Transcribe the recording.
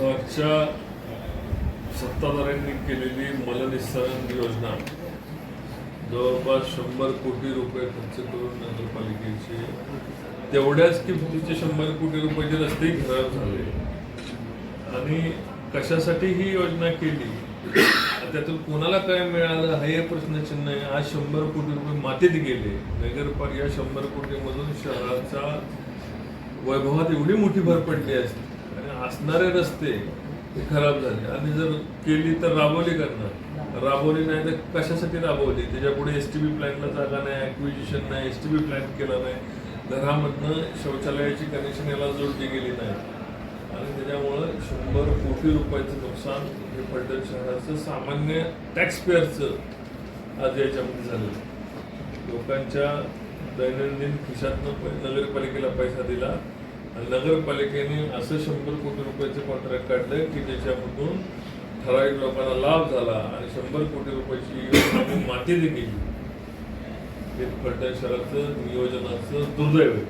मागच्या सत्ताधाऱ्यांनी केलेली मलनिस्सारण योजना जवळपास शंभर कोटी रुपये खर्च करून नगरपालिकेचे तेवढ्याच किमतीचे शंभर कोटी रुपयाचे रस्ते खराब झाले. आणि कशासाठी ही योजना केली? त्यातून कोणाला काय मिळालं? हे प्रश्नचिन्ह आहे. आज शंभर कोटी रुपये मातीत गेले. नगरपालिका शंभर कोटीमधून शहराचा वैभवात एवढी मोठी भर पडली असते. असणारे रस्ते ते खराब झाले. आणि जर केली तर राबवली करणार. राबवली नाही तर कशासाठी राबवली? त्याच्या पुढे एस टी बी प्लॅनला जागा नाही ॲक्विजिशन नाही एस टी बी प्लॅन केला नाही. घरामधनं शौचालयाची कनेक्शन याला जोडली गेली नाही. आणि त्याच्यामुळं शंभर कोटी रुपयाचं नुकसान हे पलटण शहराचं सामान्य टॅक्सपेअरचं आज याच्यामध्ये झालं. लोकांच्या दैनंदिन खिशातनं नगरपालिकेला पैसा दिला. नगरपालिकेने असं शंभर कोटी रुपयाचं कॉन्ट्रॅक्ट काढलं की ज्याच्यामधून ठराविक लोकांना लाभ झाला आणि शंभर कोटी रुपयाची योजना दिली गेली हे फलटण शहराचं नियोजनाचं दुर्दैव आहे.